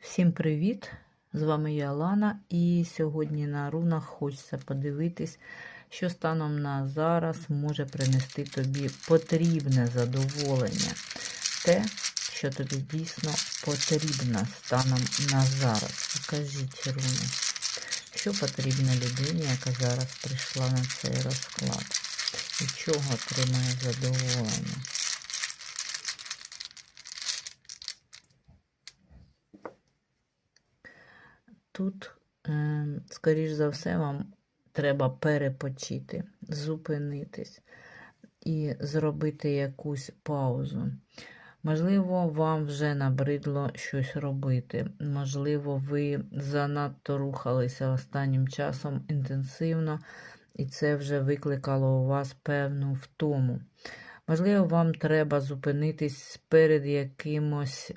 Всім привіт! З вами я Лана, і сьогодні на рунах хочеться подивитись, що станом на зараз може принести тобі потрібне задоволення. Те, що тобі дійсно потрібно станом на зараз. Покажіть руни, що потрібно людині, яка зараз прийшла на цей розклад. І чого отримає задоволення. Тут, е, скоріш за все, вам треба перепочити, зупинитись і зробити якусь паузу. Можливо, вам вже набридло щось робити. Можливо, ви занадто рухалися останнім часом інтенсивно, і це вже викликало у вас певну втому. Можливо, вам треба зупинитись перед якимось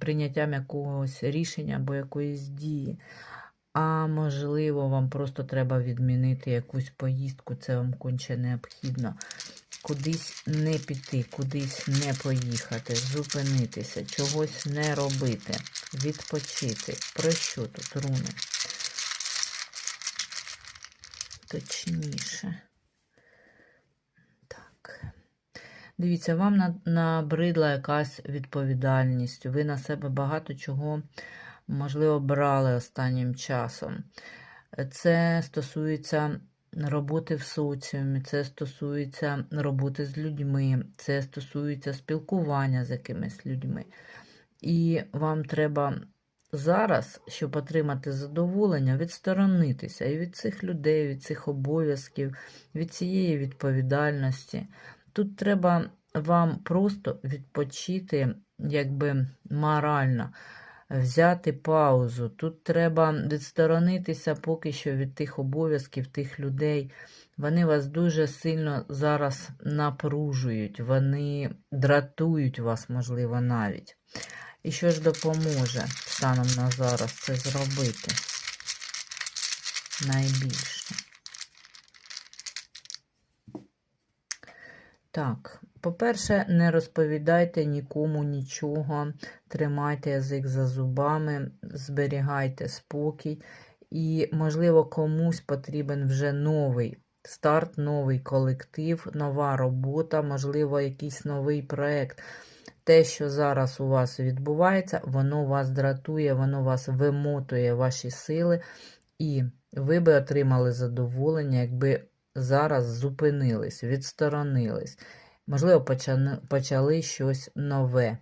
прийняттям якогось рішення або якоїсь дії. А можливо, вам просто треба відмінити якусь поїздку, це вам конче необхідно. Кудись не піти, кудись не поїхати, зупинитися, чогось не робити, відпочити. Про що тут руни? Точніше. Так. Дивіться, вам набридла якась відповідальність. Ви на себе багато чого, можливо, брали останнім часом. Це стосується роботи в соціумі, це стосується роботи з людьми, це стосується спілкування з якимись людьми. І вам треба зараз, щоб отримати задоволення, відсторонитися і від цих людей, від цих обов'язків, від цієї відповідальності. Тут треба вам просто відпочити, якби морально, взяти паузу. Тут треба відсторонитися поки що від тих обов'язків, тих людей. Вони вас дуже сильно зараз напружують, вони дратують вас, можливо, навіть. І що ж допоможе станом на зараз це зробити? Найбільше. Так, по-перше, не розповідайте нікому нічого, тримайте язик за зубами, зберігайте спокій. І, можливо, комусь потрібен вже новий старт, новий колектив, нова робота, можливо, якийсь новий проєкт. Те, що зараз у вас відбувається, воно вас дратує, воно вас вимотує ваші сили, і ви би отримали задоволення, якби зараз зупинились, відсторонились. Можливо, почали, щось нове.